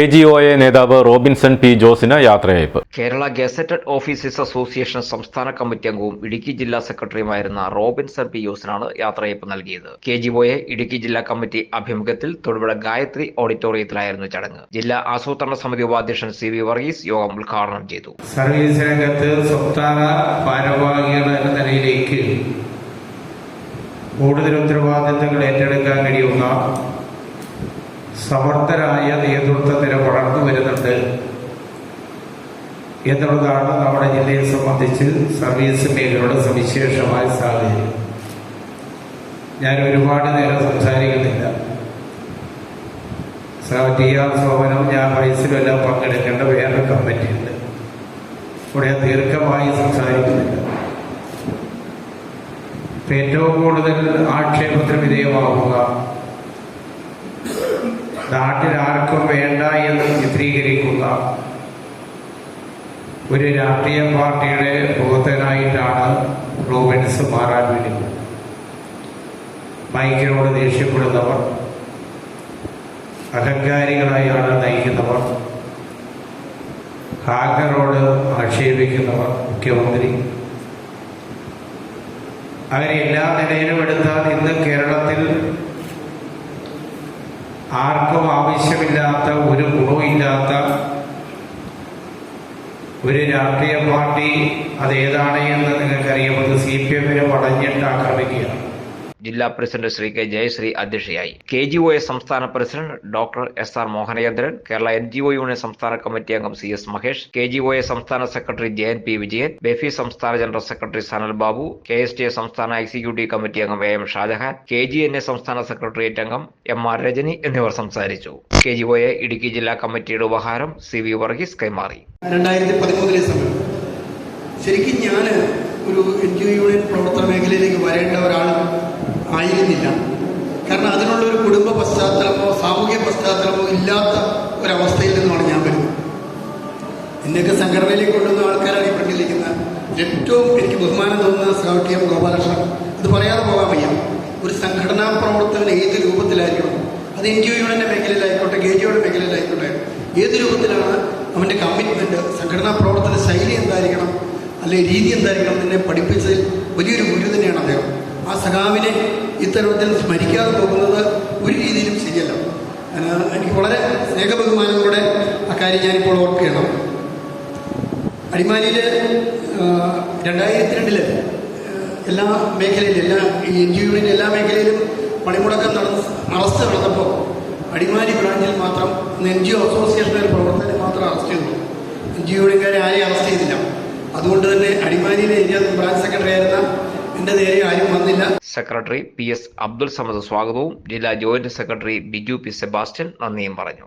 K G O A നേതാവ് Robinson P ജോസിന് യാത്രയയപ്പ്. കേരള ഗസറ്റഡ് ഓഫീസേഴ്സ് അസോസിയേഷൻ സംസ്ഥാന കമ്മിറ്റി അംഗവും ഇടുക്കി ജില്ലാ സെക്രട്ടറിയുമായിരുന്ന റോബിൻസൺ പി ജോസിനാണ് യാത്രയയപ്പ് നൽകിയത്. കെ ജി ഒയെ ഇടുക്കി ജില്ലാ കമ്മിറ്റി ആഭിമുഖ്യത്തിൽ തൊടുപുഴ ഗായത്രി ഓഡിറ്റോറിയത്തിലായിരുന്നു ചടങ്ങ്. ജില്ലാ ആസൂത്രണ സമിതി ഉപാധ്യക്ഷൻ സി വി വർഗീസ് യോഗം ഉദ്ഘാടനം ചെയ്തു. സർവീസ് രംഗത്ത് സ്വപ്താന ഭാരവാഹികൾ എന്ന നിലയിലേക്ക് കൂടുതൽ ഉത്തരവാദിത്തങ്ങൾ ഏറ്റെടുക്കാൻ കഴിയുന്ന സമർത്ഥരായ നേതൃത്വത്തിന് വളർന്നു വരുന്നുണ്ട്. എന്നുള്ളതാണ് നമ്മുടെ ജില്ലയെ സംബന്ധിച്ച് സർവീസ് മേഖലയുടെ സവിശേഷമായ സാഹചര്യം. ഞാൻ ഒരുപാട് നേരം സംസാരിക്കുന്നില്ല. ടി ആർ സോമനും ഞാൻ വയസ്സിലും എല്ലാം പങ്കെടുക്കേണ്ട വേറെ കമ്മിറ്റിയുണ്ട്. ഇവിടെ ദീർഘമായി സംസാരിക്കുന്നില്ല. ഏറ്റവും കൂടുതൽ ആക്ഷേപത്തിന് വിധേയമാവുക നാട്ടിൽ ആർക്കും വേണ്ട എന്ന് ചിത്രീകരിക്കുന്ന ഒരു രാഷ്ട്രീയ പാർട്ടിയുടെ ബോധനായിട്ടാണ് റോബിൻസ് മാറാൻ വേണ്ടി. മൈക്കിനോട് ദേഷ്യപ്പെടുന്നവർ അഹങ്കാരികളായാണ് നയിക്കുന്നവർ ഹാക്കറോട് ആക്ഷേപിക്കുന്നവർ മുഖ്യമന്ത്രി. അങ്ങനെ എല്ലാ നിലയിലും എടുത്താൽ ഇന്ന് കേരളത്തിൽ ആർക്കും ആവശ്യമില്ലാത്ത ഒരു ഗുണവുമില്ലാത്ത ഒരു രാഷ്ട്രീയ പാർട്ടി അതേതാണ് എന്ന് നിങ്ങൾക്കറിയാം. അത് സി പി എമ്മിനെ വളഞ്ഞിട്ട് ആക്രമിക്കുകയാണ് ജില്ലാ പ്രസിഡന്റ് ശ്രീ കെ ജയശ്രീ അധ്യക്ഷയായി. കെ ജി ഒ എ സംസ്ഥാന president doctor S R Mohanachandran Kerala N G O union സംസ്ഥാന കമ്മിറ്റി അംഗം C S Mahesh K G O A സംസ്ഥാന secretary J N P Vijayan BEFI സംസ്ഥാന general secretary Sanal Babu K S T A സംസ്ഥാന executive committee അംഗം A M Shajahan K G N A സംസ്ഥാന secretariat അംഗം M R Rajani എന്നിവർ സംസാരിച്ചു. K G O A Idukki ജില്ലാ കമ്മിറ്റിയുടെ ഉപഹാരം സി വി വർഗീസ് കൈമാറി. ശരിക്കും ഞാൻ ഒരു എൻ ജി ഒ യൂണിയൻ പ്രവർത്തന മേഖലയിലേക്ക് വരേണ്ട ഒരാൾ ആയിരുന്നില്ല കാരണം അതിനുള്ള ഒരു കുടുംബ പശ്ചാത്തലമോ സാമൂഹ്യ പശ്ചാത്തലമോ ഇല്ലാത്ത ഒരവസ്ഥയിൽ നിന്നാണ് ഞാൻ വരുന്നത്. എന്നൊക്കെ സംഘടനയിലേക്ക് കൊണ്ടുവന്ന ആൾക്കാരാണ് ഈ ഫ്രണ്ടിലിരിക്കുന്നത് ഏറ്റവും എനിക്ക് ബഹുമാനം തോന്നുന്ന സ്കൗട്ട് എം ഗോപാലകൃഷ്ണൻ. ഇത് പറയാതെ പോകാൻ വയ്യ. ഒരു സംഘടനാ പ്രവർത്തകൻ ഏത് രൂപത്തിലായിരിക്കണം? അത് എൻ ജി ഒയുടെ മേഖലയിലായിക്കോട്ടെ കെ ജി ഒയുടെ മേഖലയിലായിക്കോട്ടെ ഏത് രൂപത്തിലാണ് അവന്റെ കമ്മിറ്റ്മെന്റ് സംഘടനാ പ്രവർത്തന ശൈലി എന്തായിരിക്കണം? അല്ലെങ്കിൽ രീതി എന്തായിരിക്കണം? എന്നെ പഠിപ്പിച്ചതിൽ വലിയൊരു ഗുരു സഖാവിനെ ഇത്തരത്തിൽ സ്മരിക്കാതെ പോകുന്നത് ഒരു രീതിയിലും ശരിയല്ല. എനിക്ക് വളരെ സ്നേഹബഹുമാനത്തോടെ അക്കാര്യം കാര്യം ഞാനിപ്പോൾ ഓർക്കുകയാണ്. അടിമാലിയിൽ രണ്ടായിരത്തി രണ്ടിൽ എല്ലാ മേഖലയിലും എല്ലാ ഈ എൻ ജി ഒയുടെ എല്ലാ മേഖലയിലും പണിമുടക്കം നടന്ന അറസ്റ്റ് നടന്നപ്പോൾ അടിമാലി ബ്രാഞ്ചിൽ മാത്രം എൻ ജി ഒ അസോസിയേഷനിലെ പ്രവർത്തകരെ മാത്രം അറസ്റ്റ് ചെയ്തു. എൻ ജി യൂണിയൻകാരെ ആരെയും അറസ്റ്റ് ചെയ്തില്ല. അതുകൊണ്ട് തന്നെ അടിമാലിയിലെ ഏരിയ ബ്രാഞ്ച് സെക്രട്ടറി ആയിരുന്ന എന്റെ നേരെ ആരും വന്നില്ല secretary P S Abdul Samad സ്വാഗതവും. ജില്ലാ joint secretary Biju P Sebastian നന്ദിയും പറഞ്ഞു.